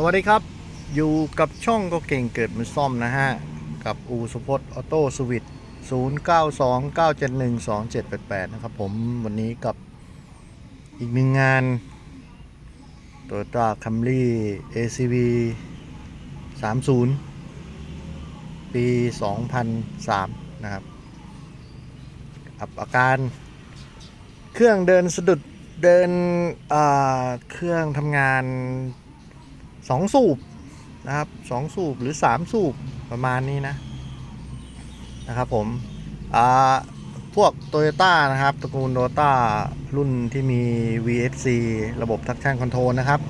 สวัสดีครับ อยู่กับช่องก็เก่งเกิดมือซ่อมนะฮะ กับอูสุพจน์ออโต้สวิต0929712788 นะครับผมวันนี้กับอีกหนึ่งงาน Toyota Camry ACV 30 ปี 2003 นะครับกับอาการเครื่องเดินสะดุดเดินอ่าเครื่องทำงาน สองสูบนะครับสองสูบหรือสามสูบประมาณนี้นะนะครับผมอ่าพวก Toyota นะครับตระกูล Toyota รุ่นที่มี VSC ระบบ Traction Control นะครับ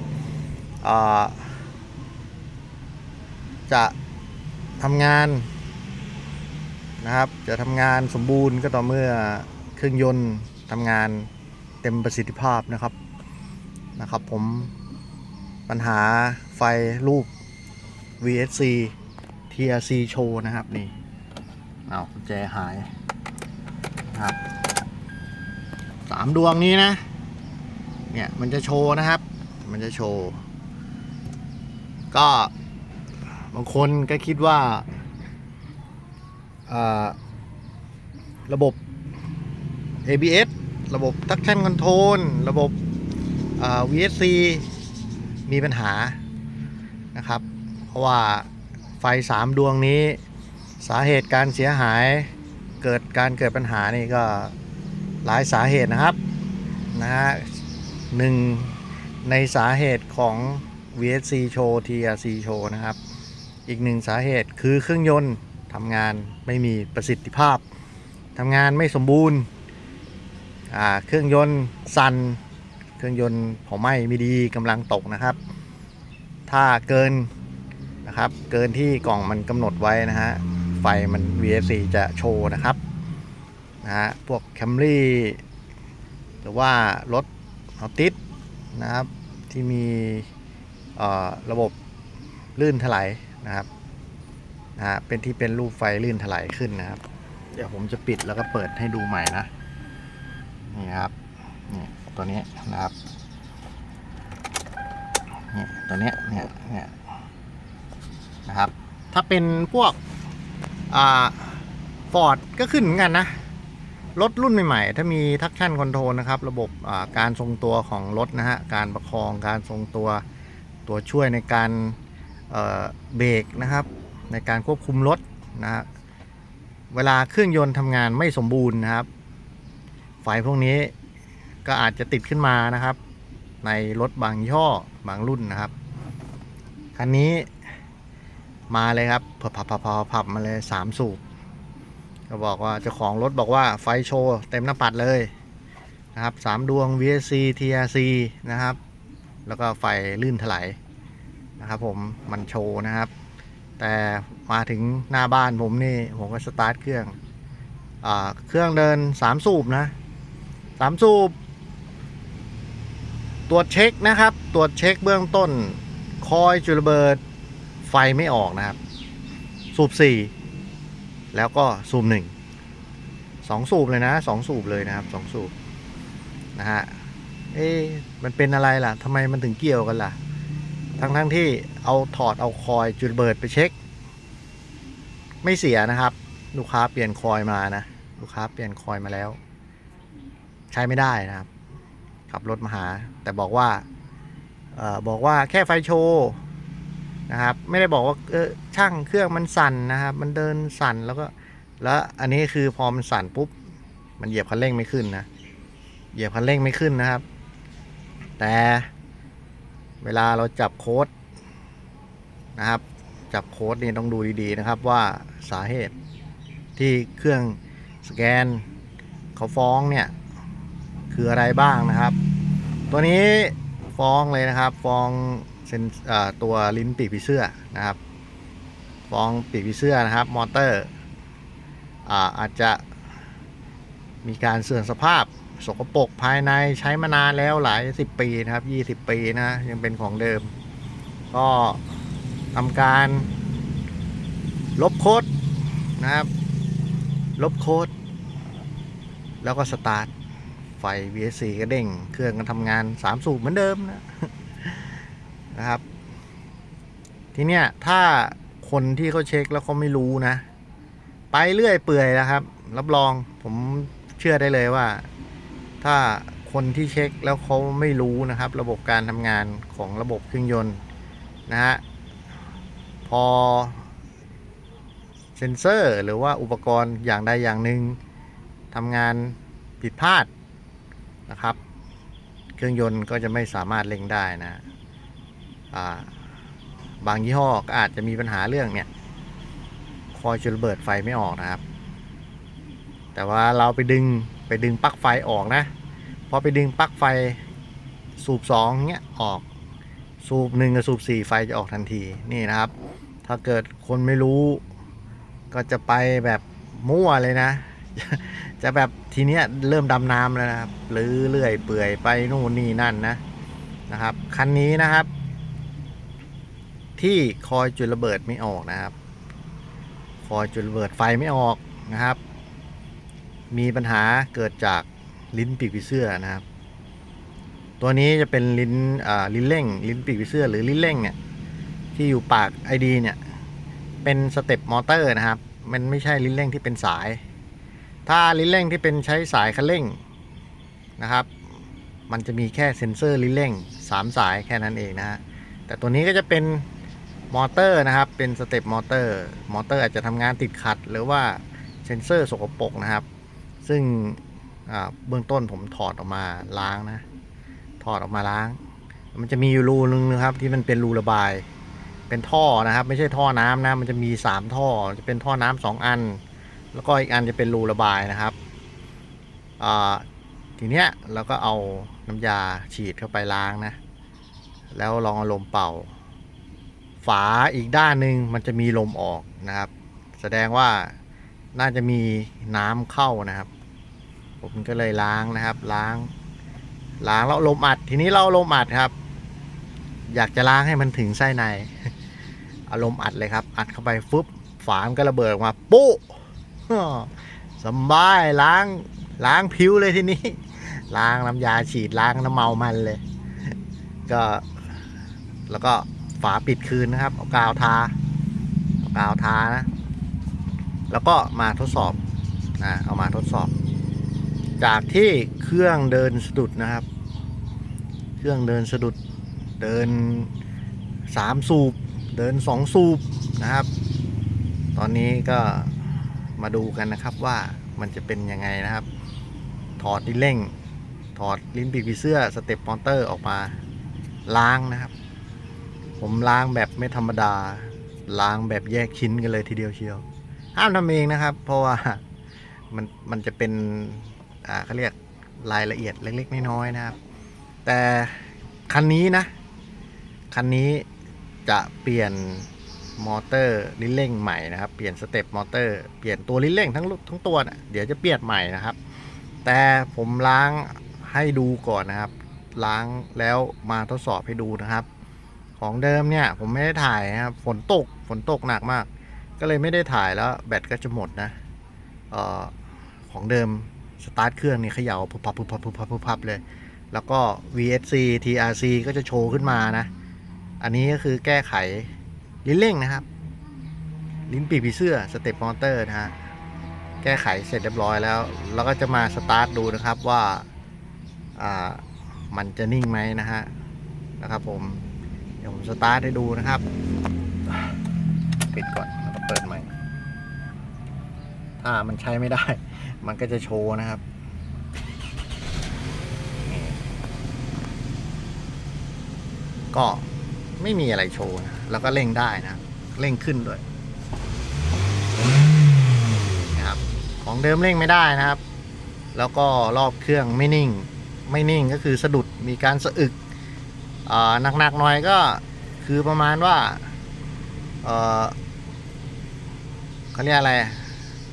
อ่าจะทำงานนะครับจะทำงานสมบูรณ์ก็ต่อเมื่อเครื่องยนต์ทำงานเต็มประสิทธิภาพนะครับนะครับผม ปัญหาไฟรูป VSC TRC โชว์นะครับนี่เอากุญแจหายครับสามดวงนี้นะ เนี่ยมันจะโชว์นะครับ มันจะโชว์ ก็บางคนก็คิดว่าระบบ ABS ระบบ traction control ระบบ VSC มีปัญหานะครับ เพราะว่าไฟสามดวงนี้สาเหตุการเสียหายเกิดการเกิดปัญหานี่ก็หลายสาเหตุนะครับนะฮะหนึ่งในสาเหตุของ VSC Show TRC Show นะครับ อีกหนึ่งสาเหตุคือเครื่องยนต์ทำงานไม่มีประสิทธิภาพทำงานไม่สมบูรณ์เครื่องยนต์สั่น เครื่องยนต์เผาไหม้ไม่ดีกำลังตกนะครับ ถ้าเกินนะครับ เกินที่กล่องมันกำหนดไว้นะฮะไฟมัน VSC จะโชว์นะครับนะฮะพวก Camry หรือว่ารถออติสนะครับ ที่มีระบบลื่นถลายนะครับนะฮะเป็นที่เป็นรูปไฟลื่นถลายขึ้นนะครับ เดี๋ยวผมจะปิดแล้วก็เปิดให้ดูใหม่นะ นี่ครับนี่ ตัวนี้นะครับเนี่ยตัวนี้เนี่ยเนี่ยนะครับ ถ้าเป็นพวกอ่าฟอร์ดก็ขึ้นเหมือนกันนะ รถรุ่นใหม่ๆ ถ้ามีทักชั่นคอนโทรลนะครับ ระบบอ่าการทรงตัวของรถนะฮะ การประคองการทรงตัวตัวช่วยในการเเบรกนะครับ ในการควบคุมรถนะฮะเวลาเครื่องยนต์ทำงานไม่สมบูรณ์นะครับ ไฟพวกนี้ ก็อาจจะติดขึ้นมานะครับ ในรถบางย่อบางรุ่นนะครับ คันนี้มาเลยครับพับพับพับพับพับมาเลยสามสูบก็บอกว่าเจ้าของรถบอกว่าไฟโชว์เต็มหน้าปัดเลยนะครับสามดวง VSC TRC นะครับ แล้วก็ไฟลื่นถลายนะครับผมมันโชว์นะครับ แต่มาถึงหน้าบ้านผมนี่ผมก็สตาร์ทเครื่องอเครื่องเดินสามสูบนะสามสูบ ตรวจเช็คนะครับ ตรวจเช็คเบื้องต้น คอยจุดเบิด ไฟไม่ออกนะครับ สูบสี่แล้วก็สูบหนึ่งสองสูบเลยนะสองสูบเลยนะครับสองสูบนะฮะ เอ๊ะมันเป็นอะไรล่ะทำไมมันถึงเกี่ยวกันล่ะ ทั้งทั้งที่เอาถอดเอาคอยจุดเบิดไปเช็ค ไม่เสียนะครับ ลูกค้าเปลี่ยนคอยมานะ ลูกค้าเปลี่ยนคอยมาแล้ว ใช้ไม่ได้นะครับ ขับรถมาหา แต่บอกว่าออบอกว่าแค่ไฟโชว์นะครับ ไม่ได้บอกว่าเออช่างเครื่องมันสั่นนะครับ มันเดินสั่นแล้วก็ แล้วอันนี้คือพอมันสั่นปุ๊บ มันเหยียบคันเร่งไม่ขึ้นนะ เหยียบคันเร่งไม่ขึ้นนะครับ แต่เวลาเราจับโค้ดนะครับ จับโค้ดนี่ต้องดูดีๆนะครับว่าสาเหตุที่เครื่องสแกนเขาฟ้องเนี่ย คืออะไรบ้างนะครับ ตัวนี้ฟองเลยนะครับ ฟองเซนตัวลิ้นปีกผีเสื้อนะครับ ฟองปีกผีเสื้อนะครับ มอเตอร์อาอาจจะมีการเสื่อมสภาพสกปรกภายในใช้มานานแล้วหลายสิบปีนะครับยี่สิบปีนะยังเป็นของเดิม ก็ทำการลบโค้ดนะครับ ลบโค้ดแล้วก็สตาร์ท ไฟ VSC ก็เด้ง เครื่องก็ทำงาน3สูบเหมือนเดิมนะนะครับ ทีเนี้ยถ้าคนที่เขาเช็คแล้วเขาไม่รู้นะ ไปเรื่อยเปื่อยนะครับ รับรองผมเชื่อได้เลยว่า ถ้าคนที่เช็คแล้วเขาไม่รู้นะครับ ระบบการทำงานของระบบเครื่องยนต์นะฮะพอเซนเซอร์หรือว่าอุปกรณ์อย่างใดอย่างหนึ่งทำงานผิดพลาด นะครับ เครื่องยนต์ก็จะไม่สามารถเร่งได้นะาบางยี่ห้อก็อาจจะมีปัญหาเรื่องเนี่ยคอยจุดระเบิดไฟไม่ออกนะครับ แต่ว่าเราไปดึงไปดึงปลั๊กไฟออกนะพอไปดึงปลั๊กไฟสูบสองเงี้ยออกสูบหนึ่งกับสูบสี่ไฟจะออกทันทีนี่นะครับ ถ้าเกิดคนไม่รู้ก็จะไปแบบมั่วเลยนะ จะแบบทีเนี้ยเริ่มดำน้ำแล้วนะครับหรือเลื่อยเปื่อยไปนู่นนี่นั่นนะนะครับ คันนี้นะครับ ที่คอยจุดระเบิดไม่ออกนะครับ คอยจุดระเบิดไฟไม่ออกนะครับ มีปัญหาเกิดจากลิ้นปีกผีเสื้อนะครับ ตัวนี้จะเป็นลิ้นอ่าลิ้นเร่ง ลิ้นปีกผีเสื้อหรือลิ้นเร่งเนี่ยที่อยู่ปากไอดีเนี่ยเป็นสเต็ปมอเตอร์นะครับ มันไม่ใช่ลิ้นเร่งที่เป็นสาย ถ้าลิ้นเร่งที่เป็นใช้สายคันเร่งนะครับ มันจะมีแค่เซ็นเซอร์ลิ้นเร่งสามสายแค่นั้นเองนะฮะแต่ตัวนี้ก็จะเป็นมอเตอร์นะครับ เป็นสเต็ปมอเตอร์ มอเตอร์อาจจะทำงานติดขัด หรือว่าเซ็นเซอร์สกปรกนะครับ ซึ่งเบื้องต้นผมถอดออกมาล้างนะ ถอดออกมาล้าง มันจะมีอยู่รูนึงนะครับ ที่มันเป็นรูระบาย เป็นท่อนะครับ ไม่ใช่ท่อน้ำนะ มันจะมีสามท่อ จะเป็นท่อน้ำสองอัน แล้วก็อีกอันจะเป็นรูระบายนะครับทีเนี้ยเราก็เอาน้ำยาฉีดเข้าไปล้างนะ แล้วลองเอาลมเป่า ฝาอีกด้านหนึ่งมันจะมีลมออกนะครับ แสดงว่าน่าจะมีน้ำเข้านะครับ ผมก็เลยล้างนะครับ ล้าง ล้างแล้วลมอัด ทีนี้เราลมอัดครับ อยากจะล้างให้มันถึงไส้ในอาลมอัดเลยครับ อัดเข้าไปฟึบฝามันก็ระเบิดออกมาปุ๊ สบายล้างล้างผิวเลยทีนี้ ล้างน้ำยาฉีดล้างน้ำเมามันเลย ก็ แล้วก็ฝาปิดคืนนะครับ เอากาวทาเอากาวทานะ แล้วก็มาทดสอบอ่าเอามาทดสอบ จากที่เครื่องเดินสะดุดนะครับ เครื่องเดินสะดุดเดินสามสูบ เดินสองสูบนะครับ ตอนนี้ก็ มาดูกันนะครับว่ามันจะเป็นยังไงนะครับ ถอดลิ้นเร่ง ถอดลิ้นปีกผีเสื้อสเต็ปมอเตอร์ออกมาล้างนะครับ ผมล้างแบบไม่ธรรมดา ล้างแบบแยกชิ้นกันเลยทีเดียวเชียว ห้ามทำเองนะครับ เพราะว่ามันมันจะเป็นอ่าเขาเรียกรายละเอียดเล็กๆน้อยๆนะครับ แต่คันนี้นะ คันนี้จะเปลี่ยน มอเตอร์ลิ้นเร่งใหม่นะครับ เปลี่ยนสเต็ปมอเตอร์เปลี่ยนตัวลิ้นเร่งทั้งลูกทั้งตัวนะเดี๋ยวจะเปลี่ยนใหม่นะครับ แต่ผมล้างให้ดูก่อนนะครับ ล้างแล้วมาทดสอบให้ดูนะครับ ของเดิมเนี่ยผมไม่ได้ถ่ายนะครับฝนตกฝนตกหนักมาก ก็เลยไม่ได้ถ่ายแล้วแบตก็จะหมดนะออของเดิมสตาร์ทเครื่องนี่เขย่าพุบพับพุบพับพุบพับพุบพับเลย แล้วก็ VSC TRC ก็จะโชว์ขึ้นมานะ อันนี้ก็คือแก้ไข ลิ้นเร่งนะครับ ลิ้นปีกผีเสื้อสเต็ปมอเตอร์นะฮะแก้ไขเสร็จเรียบร้อยแล้วแล้วก็จะมาสตาร์ทดูนะครับว่าอ่ามันจะนิ่งไหมนะฮะนะครับ ผมเดี๋ยวผมสตาร์ทให้ดูนะครับปิดก่อนแล้วก็เปิดใหม่ ถ้ามันใช้ไม่ได้ มันก็จะโชว์นะครับก็ ไม่มีอะไรโชว์นะ แล้วก็เร่งได้นะ เร่งขึ้นด้วยนะครับ ของเดิมเร่งไม่ได้นะครับ แล้วก็รอบเครื่องไม่นิ่ง ไม่นิ่งก็คือสะดุด มีการสะอึกหนักๆหน่อยก็คือประมาณว่าเขาเรียกอะไร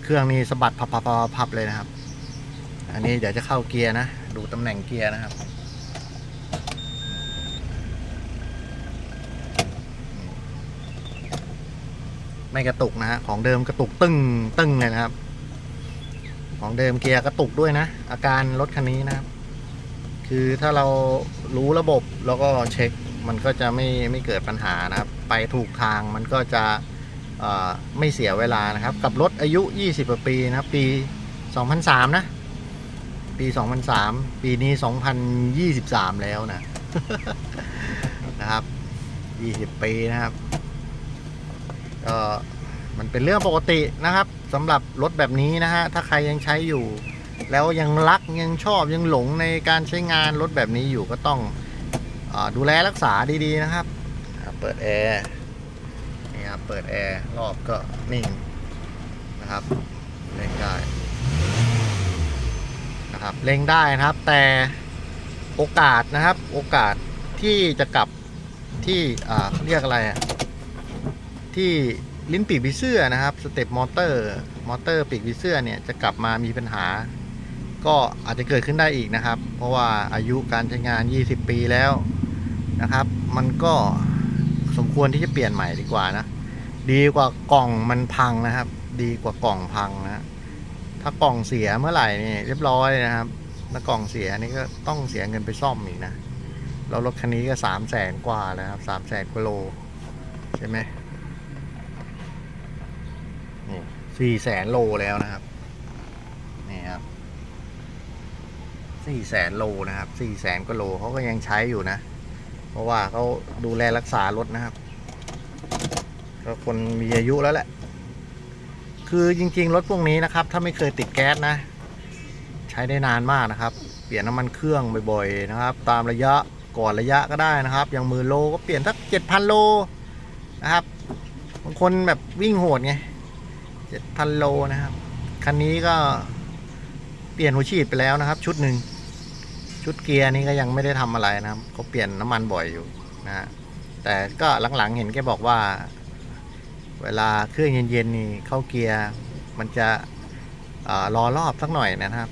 เครื่องนี้สะบัดพับพับพับพับเลยนะครับ อันนี้เดี๋ยวจะเข้าเกียร์นะ ดูตำแหน่งเกียร์นะครับ ไม่กระตุกนะฮะของเดิมกระตุกตึ้งตึ้งเลยนะครับ ของเดิมเกียร์กระตุกด้วยนะ อาการรถคันนี้นะครับ คือถ้าเรารู้ระบบแล้วก็เช็คมันก็จะไม่ไม่เกิดปัญหานะครับ ไปถูกทางมันก็จะไม่เสียเวลานะครับ กับรถอายุ 20กว่าปีนะครับ ปี 2003 นะ ปี 2003 ปีนี้ 2023 แล้วนะนะครับ 20 ปีนะครับ ก็มันเป็นเรื่องปกตินะครับสำหรับรถแบบนี้นะฮะถ้าใครยังใช้อยู่ แล้วยังรักยังชอบยังหลงในการใช้งานรถแบบนี้อยู่ก็ต้องอดูแลรักษาดีๆนะครับ เปิดแอร์นี่ครับเปิดแอร์รอบก็นิ่งนะครับเร่งได้นะครับเร่งได้นะครับแต่โอกาสนะครับโอกาสที่จะกลับที่เรียกอะไรอะ ที่ลิ้นปีกผีเสื้อนะครับสเต็ปมอเตอร์มอเตอร์ปีกผีเสื้อเนี่ยจะกลับมามีปัญหา ก็อาจจะเกิดขึ้นได้อีกนะครับ เพราะว่าอายุการใช้งาน 20 ปีแล้วนะครับ มันก็สมควรที่จะเปลี่ยนใหม่ดีกว่านะดีกว่ากล่องมันพังนะครับ ดีกว่ากล่องพังนะถ้ากล่องเสียเมื่อไหร่นี่เรียบร้อยนะครับถ้ากล่องเสียนี่ก็ต้องเสียเงินไปซ่อมอีกนะแล้วรถคันนี้ก็สามแสนกว่าแล้วครับสามแสนกว่าโลใช่ไหมนี่ สี่แสนโลแล้วนะครับ นี่ครับสี่แสนโลนะครับสี่แสนกว่าโลเขาก็ยังใช้อยู่นะ เพราะว่าเขาดูแลรักษารถนะครับ ก็คนมีอายุแล้วแหละ คือจริง ๆ รถพวกนี้นะครับ ถ้าไม่เคยติดแก๊สนะ ใช้ได้นานมากนะครับ เปลี่ยนน้ำมันเครื่องบ่อยๆนะครับ ตามระยะก่อนระยะก็ได้นะครับ อย่างหมือโลก็เปลี่ยนสักเจ็ดพันโลนะครับบางคนแบบวิ่งโหดไง พันโลนะครับ คันนี้ก็เปลี่ยนหัวฉีดไปแล้วนะครับ ชุดหนึ่งชุดเกียร์นี่ก็ยังไม่ได้ทำอะไรนะครับเขาเปลี่ยนน้ำมันบ่อยอยู่นะฮะแต่ก็หลังๆเห็นแกบอกว่า เวลาเครื่องเย็นๆนี่เข้าเกียร์มันจะอรอรอบสักหน่อยนะครับ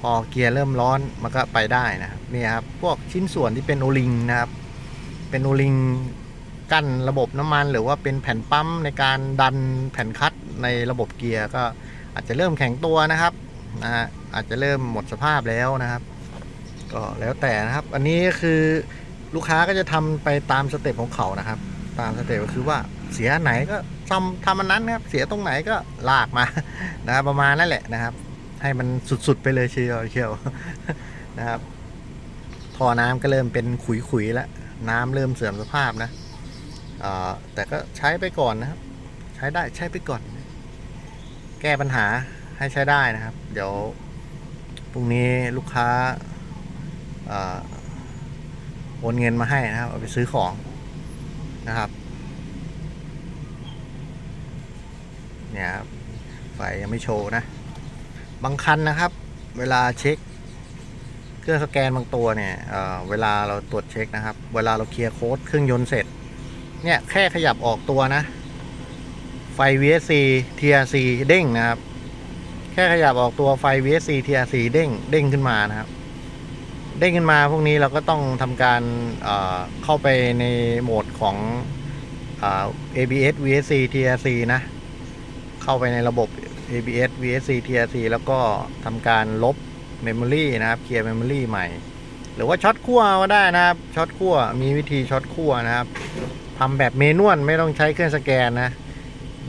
พอเกียร์เริ่มร้อนมันก็ไปได้นะนี่ครับพวกชิ้นส่วนที่เป็นโอลิงนะครับ เป็นโอลิงกั้นระบบน้ำมัน หรือว่าเป็นแผ่นปั๊มในการดันแผ่นคัด ในระบบเกียร์ก็อาจจะเริ่มแข็งตัวนะครับนะฮะอาจจะเริ่มหมดสภาพแล้วนะครับ ก็แล้วแต่นะครับ อันนี้คือลูกค้าก็จะทำไปตามสเต็ปของเขานะครับ ตามสเต็ปก็คือว่าเสียไหนก็ทำทำอันนั้นนะครับ เสียตรงไหนก็ลากมานะรประมาณนั่นแหละนะครับ ให้มันสุดๆไปเลยเชียวเชียวนะครับท่อน้ำก็เริ่มเป็นขุยๆแล้วน้ำเริ่มเสื่อมสภาพนะแต่ก็ใช้ไปก่อนนะครับ ใช้ได้ใช้ไปก่อน แก้ปัญหาให้ใช้ได้นะครับ เดี๋ยวพรุ่งนี้ลูกค้าโอนเงินมาให้นะครับ เอาไปซื้อของนะครับ เนี่ยครับไฟยังไม่โชว์นะ บางคันนะครับ เวลาเช็ค เครื่องสแกนบางตัวเนี่ยเเวลาเราตรวจเช็คนะครับ เวลาเราเคลียร์โค้ดเครื่องยนต์เสร็จ เนี่ยแค่ขยับออกตัวนะ ไฟ VSC TRC เด้งนะครับ แค่ขยับออกตัวไฟ VSC TRC เด้งเด้งขึ้นมานะครับ เด้งขึ้นมาพวกนี้เราก็ต้องทำการเเข้าไปในโหมดของอ ABS VSC TRC นะ เข้าไปในระบบ ABS VSC TRC แล้วก็ทำการลบ Memory นะครับเคลียร์ Memory ใหม่ หรือว่าช็อตขั้วก็ได้นะครับช็อตขั้วมีวิธีช็อตขั้วนะครับทำแบบเมนวลไม่ต้องใช้เครื่องสแกนนะ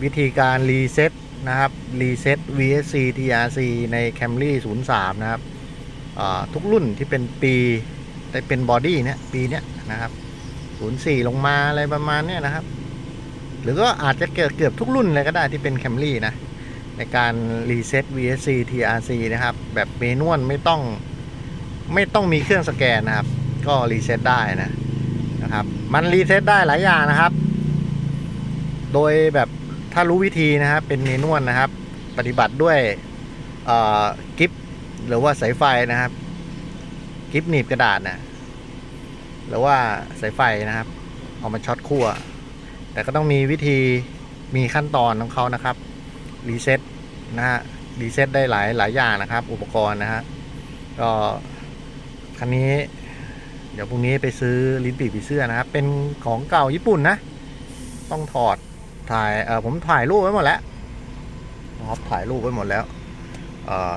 วิธีการรีเซ็ตนะครับรีเซ็ต VSC TRC ใน Camry 03 นะครับทุกรุ่นที่เป็นปีแต่เป็นบอดี้เนี่ยปีเนี้ยนะครับ 04 ลงมาอะไรประมาณเนี้ยนะครับ หรือก็อาจจะเกือบเกือบทุกรุ่นเลยก็ได้ที่เป็น Camry นะในการรีเซ็ต VSC TRC นะครับ แบบเมนวลไม่ต้องไม่ต้องมีเครื่องสแกนนะครับ ก็รีเซ็ตได้นะนะครับ มันรีเซ็ตได้หลายอย่างนะครับ โดยแบบ ถ้ารู้วิธีนะครับเป็นเมนวลนะครับ ปฏิบัติด้วยกิฟหรือว่าสายไฟนะครับกิฟหนีบกระดาษนะหรือว่าสายไฟนะครับ เอามาช็อตขั้วแต่ก็ต้องมีวิธีมีขั้นตอนของเขานะครับรีเซ็ตนะฮะรีเซ็ตได้หลายหลายอย่างนะครับ อุปกรณ์นะฮะก็คันนี้ เดี๋ยวพรุ่งนี้ไปซื้อลิ้นปี่ผีเสื้อนะครับ เป็นของเก่าญี่ปุ่นนะ ต้องถอด ถ่ายเออผมถ่ายรูปไว้หมดแล้วนะครับถ่ายรูปไว้หมดแล้วเออ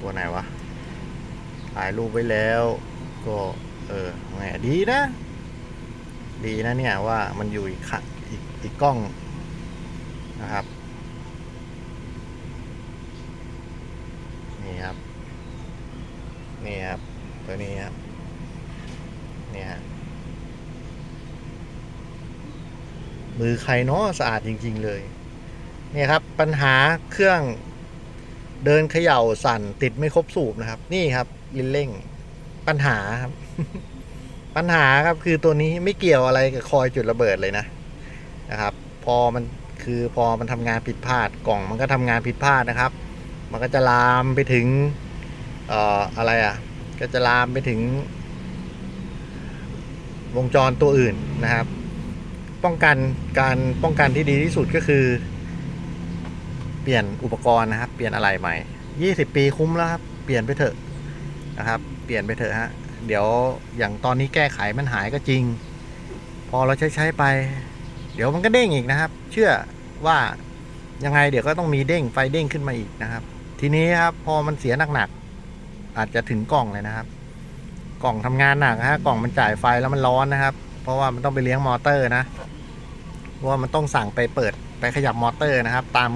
ตัวไหนวะถ่ายรูปไว้แล้ว ก็เออแหมดีนะ ดีนะเนี่ยว่ามันอยู่อีกขะอีกอีกกล้องนะครับนี่ครับนี่ครับตัวนี้ครับเนี่ยฮะ มือใครเนาะสะอาดจริง ๆ เลยเนี่ยครับปัญหาเครื่องเดินเขย่าสั่นติดไม่ครบสูบนะครับ นี่ครับลินเร่ง ปัญหาครับ ปัญหาครับคือตัวนี้ไม่เกี่ยวอะไรกับคอยจุดระเบิดเลยนะนะครับ พอมันคือพอมันทำงานผิดพลาดกล่องมันก็ทำงานผิดพลาดนะครับ มันก็จะลามไปถึงเอ่ออะไรอะ ก็จะลามไปถึง วงจรตัวอื่นนะครับ ป้องกันการป้องกันที่ดีที่สุดก็คือ เปลี่ยนอุปกรณ์นะครับ เปลี่ยนอะไรใหม่ 20 ปีคุ้มแล้วครับ เปลี่ยนไปเถอะนะครับ เปลี่ยนไปเถอะฮะ เดี๋ยวอย่างตอนนี้แก้ไขมันหายก็จริง พอเราใช้ใช้ไป เดี๋ยวมันก็เด้งอีกนะครับ เชื่อว่ายังไงเดี๋ยวก็ต้องมีเด้งไฟเด้งขึ้นมาอีกนะครับ ทีนี้ครับพอมันเสียหนักๆอาจจะถึงกล่องเลยนะครับ กล่องทำงานหนักฮะกล่องมันจ่ายไฟแล้วมันร้อนนะครับ เพราะว่ามันต้องไปเลี้ยงมอเตอร์นะเพราะว่ามันต้องสั่งไปเปิดไปขยับมอเตอร์นะครับ ตาม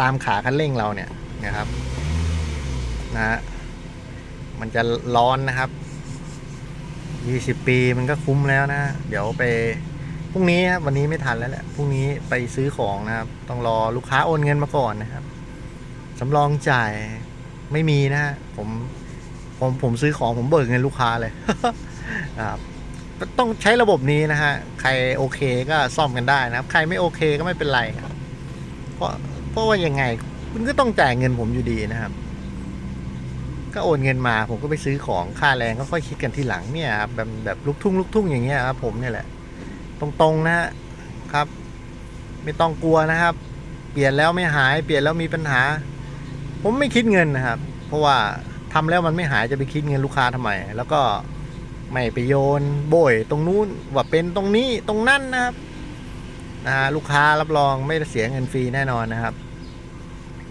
ตามขาคันเร่งเราเนี่ยนะครับนะฮะมันจะร้อนนะครับ 20 ปีมันก็คุ้มแล้วนะ เดี๋ยวไปพรุ่งนี้ครับวันนี้ไม่ทันแล้วแหละพรุ่งนี้ไปซื้อของนะครับ ต้องรอลูกค้าโอนเงินมาก่อนนะครับสำรองจ่ายไม่มีนะฮะผมผมผมซื้อของผมเบิกเงินลูกค้าเลยครับ ต้องใช้ระบบนี้นะฮะ ใครโอเคก็ซ่อมกันได้นะครับ ใครไม่โอเคก็ไม่เป็นไรครับ เพราะเพราะว่ายังไง คุณก็ต้องจ่ายเงินผมอยู่ดีนะครับ ก็โอนเงินมาผมก็ไปซื้อของค่าแรงก็ค่อยคิดกันทีหลังเนี่ยครับแบบแบบลุกทุ่งลุกทุ่งอย่างเงี้ยครับผมเนี่ยแหละ ตรงๆนะฮะครับ ไม่ต้องกลัวนะครับ เปลี่ยนแล้วไม่หาย เปลี่ยนแล้วมีปัญหา ผมไม่คิดเงินนะครับ เพราะว่าทำแล้วมันไม่หายจะไปคิดเงินลูกค้าทำไม แล้วก็ ไม่ไปโยนโบยตรงนู้นว่าเป็นตรงนี้ตรงนั่นนะครับนะฮะลูกค้ารับรองไม่เสียเงินฟรีแน่นอนนะครับ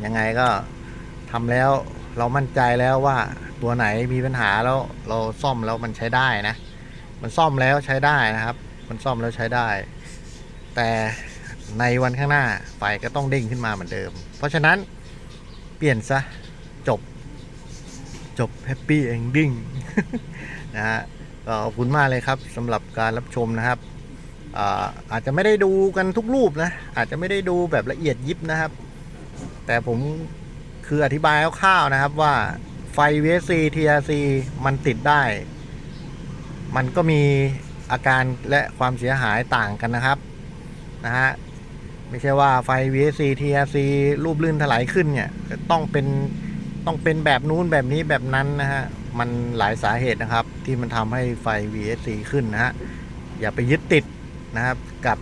ยังไงก็ทำแล้วเรามั่นใจแล้วว่าตัวไหนมีปัญหาแล้วเราซ่อมแล้วมันใช้ได้นะ มันซ่อมแล้วใช้ได้นะครับ มันซ่อมแล้วใช้ได้ แต่ในวันข้างหน้าไฟก็ต้องเด้งขึ้นมาเหมือนเดิม เพราะฉะนั้นเปลี่ยนซะจบจบแฮปปี้เอนดิ้งนะฮะ ก็ขอบคุณมากเลยครับสำหรับการรับชมนะครับอาอาจจะไม่ได้ดูกันทุกรูปนะ อาจจะไม่ได้ดูแบบละเอียดยิบนะครับ แต่ผมคืออธิบายคร่าวๆนะครับว่าไฟ VSC TRC มันติดได้ มันก็มีอาการและความเสียหายต่างกันนะครับนะฮะไม่ใช่ว่าไฟ VSC TRC รูปลื่นถลายขึ้นเนี่ยจะต้องเป็นต้องเป็นแบบนู้นแบบนี้แบบนั้นนะฮะ มันหลายสาเหตุนะครับ ที่มันทำให้ไฟ VSC ขึ้นนะฮะ อย่าไปยึดติดนะครับ กับ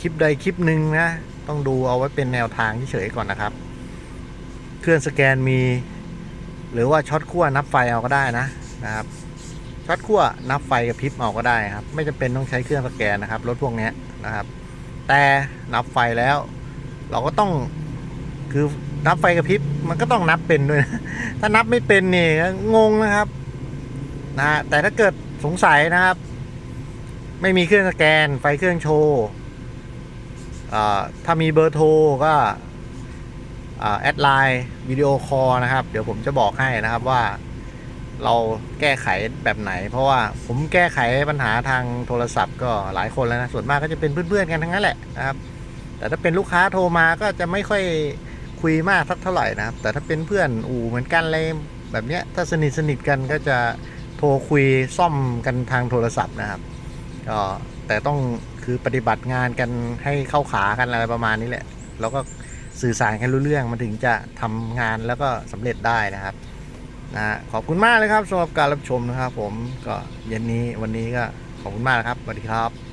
คลิปใดคลิปหนึ่งนะ ต้องดูเอาไว้เป็นแนวทางเฉยๆก่อนนะครับ เครื่องสแกนมี หรือว่าช็อตขั้วนับไฟเอาก็ได้นะนะครับช็อตขั้วนับไฟกับพริบเอาก็ได้ครับ ไม่จำเป็นต้องใช้เครื่องสแกนนะครับรถพวกนี้นะครับ แต่นับไฟแล้ว เราก็ต้องคือนับไฟกับพริบมันก็ต้องนับเป็นด้วยนะถ้านับไม่เป็นนี่ก็งงนะครับ นะฮะแต่ถ้าเกิดสงสัยนะครับ ไม่มีเครื่องสแกน ไฟเครื่องโชว์ถ้ามีเบอร์โทรก็แอดไลน์วิดีโอคอลนะครับ เดี๋ยวผมจะบอกให้นะครับว่าเราแก้ไขแบบไหน เพราะว่าผมแก้ไขปัญหาทางโทรศัพท์ก็หลายคนแล้วนะส่วนมากก็จะเป็นเพื่อนๆกันทั้งนั้นแหละนะครับ แต่ถ้าเป็นลูกค้าโทรมาก็จะไม่ค่อยคุยมากสักเท่าไหร่นะครับ แต่ถ้าเป็นเพื่อนอู่เหมือนกันอะไรแบบเนี้ยถ้าสนิทสนิทกันก็จะ โทรคุยซ่อมกันทางโทรศัพท์นะครับก็แต่ต้องคือปฏิบัติงานกันให้เข้าขากันอะไรประมาณนี้แหละ แล้วก็สื่อสารกันรู้เรื่องมันถึงจะทำงานแล้วก็สำเร็จได้นะครับนะขอบคุณมากเลยครับสำหรับการรับชมนะครับ ผมก็เย็นนี้วันนี้ก็ขอบคุณมากครับสวัสดีครับ